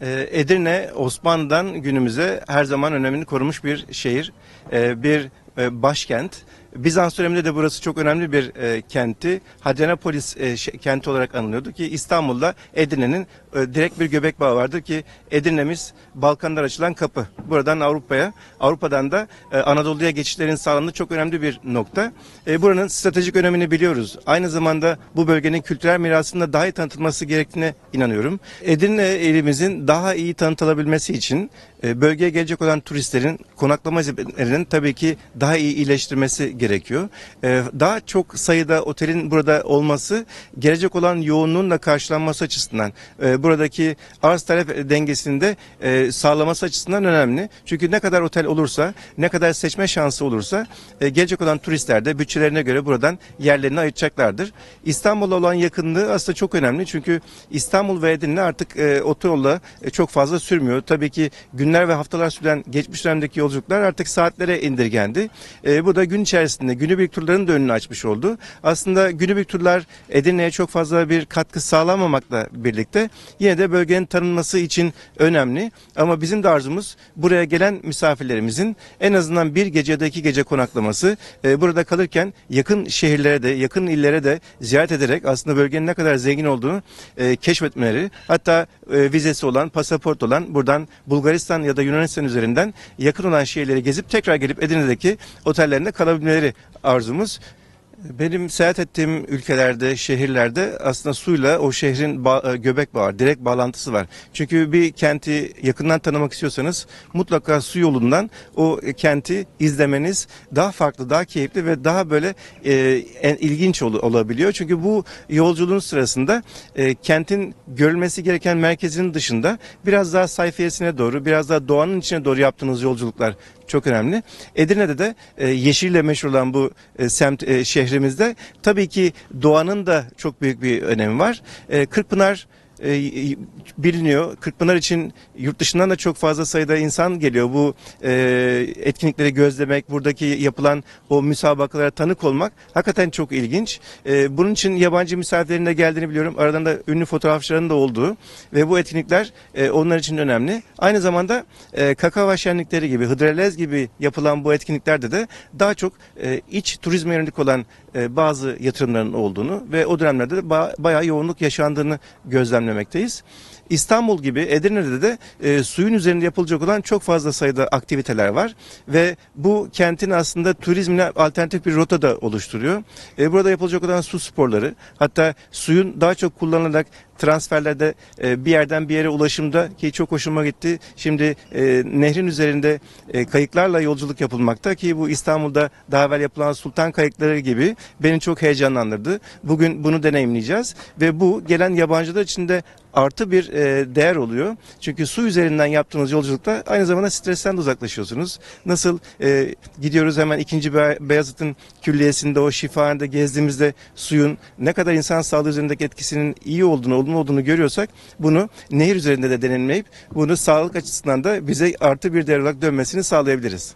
Ee, Edirne Osmanlı'dan günümüze her zaman önemini korumuş bir şehir, Ee, bir e, başkent. Bizans döneminde de burası çok önemli bir e, kenti. Hadrianopolis e, kenti olarak anılıyordu ki İstanbul'da Edirne'nin e, direkt bir göbek bağı vardır ki Edirne'miz Balkanlar açılan kapı. Buradan Avrupa'ya, Avrupa'dan da e, Anadolu'ya geçişlerin sağlandığı çok önemli bir nokta. E, buranın stratejik önemini biliyoruz. Aynı zamanda bu bölgenin kültürel mirasının da daha iyi tanıtılması gerektiğine inanıyorum. Edirne ilimizin daha iyi tanıtılabilmesi için e, bölgeye gelecek olan turistlerin konaklama hizmetlerinin tabii ki daha iyi iyileştirmesi gerekiyor. E, Daha çok sayıda otelin burada olması gelecek olan yoğunluğun da karşılanması açısından e, buradaki arz talep dengesini de e, sağlaması açısından önemli. Çünkü ne kadar otel olursa, ne kadar seçme şansı olursa e, gelecek olan turistler de bütçelerine göre buradan yerlerini ayıracaklardır. İstanbul'a olan yakınlığı aslında çok önemli. Çünkü İstanbul ve Edirne artık e, otoyolla çok fazla sürmüyor. Tabii ki günler ve haftalar süren geçmiş dönemdeki yolculuklar artık saatlere indirgendi. Bu da gün içerisinde günübirlik turların da önünü açmış oldu. Aslında günübirlik turlar Edirne'ye çok fazla bir katkı sağlamamakla birlikte yine de bölgenin tanınması için önemli. Ama bizim de arzumuz buraya gelen misafirlerimizin en azından bir gece iki gece konaklaması, e, burada kalırken yakın şehirlere de yakın illere de ziyaret ederek aslında bölgenin ne kadar zengin olduğunu e, keşfetmeleri hatta e, vizesi olan, pasaport olan buradan Bulgaristan ya da Yunanistan üzerinden yakın olan şehirleri gezip tekrar gelip Edirne'deki otellerinde kalabilmeleri arzumuz. Benim seyahat ettiğim ülkelerde, şehirlerde aslında suyla o şehrin ba- e, göbek bağı, direkt bağlantısı var. Çünkü bir kenti yakından tanımak istiyorsanız mutlaka su yolundan o kenti izlemeniz daha farklı, daha keyifli ve daha böyle e, en ilginç ol- olabiliyor. Çünkü bu yolculuğun sırasında e, kentin görülmesi gereken merkezinin dışında biraz daha sayfiyesine doğru, biraz daha doğanın içine doğru yaptığınız yolculuklar çok önemli. Edirne'de de e, yeşille meşhur olan bu e, semt e, şehrimizde tabii ki doğanın da çok büyük bir önemi var. E, Kırkpınar e, biliniyor. Kırkpınar için yurt dışından da çok fazla sayıda insan geliyor. Bu e, etkinlikleri gözlemek, buradaki yapılan o müsabakalara tanık olmak hakikaten çok ilginç. E, bunun için yabancı misafirlerin de geldiğini biliyorum. Aradan da ünlü fotoğrafçıların da olduğu ve bu etkinlikler e, onlar için önemli. Aynı zamanda e, kakava şenlikleri gibi, hıdrellez gibi yapılan bu etkinliklerde de daha çok e, iç turizme yönelik olan e, bazı yatırımların olduğunu ve o dönemlerde de ba- bayağı yoğunluk yaşandığını gözlemlemekteyiz. İstanbul gibi Edirne'de de e, suyun üzerinde yapılacak olan çok fazla sayıda aktiviteler var ve bu kentin aslında turizmine alternatif bir rota da oluşturuyor. E, burada yapılacak olan su sporları hatta suyun daha çok kullanılarak transferlerde e, bir yerden bir yere ulaşımda ki çok hoşuma gitti. Şimdi e, nehrin üzerinde e, kayıklarla yolculuk yapılmakta ki bu İstanbul'da daha evvel yapılan sultan kayıkları gibi beni çok heyecanlandırdı. Bugün bunu deneyimleyeceğiz ve bu gelen yabancılar için de artı bir e, değer oluyor. Çünkü su üzerinden yaptığınız yolculukta aynı zamanda stresten de uzaklaşıyorsunuz. Nasıl e, gidiyoruz hemen ikinci Be- Beyazıt'ın külliyesinde o şifahanede gezdiğimizde suyun ne kadar insan sağlığı üzerindeki etkisinin iyi olduğunu, olumlu olduğunu görüyorsak bunu nehir üzerinde de denenmeyip bunu sağlık açısından da bize artı bir değer olarak dönmesini sağlayabiliriz.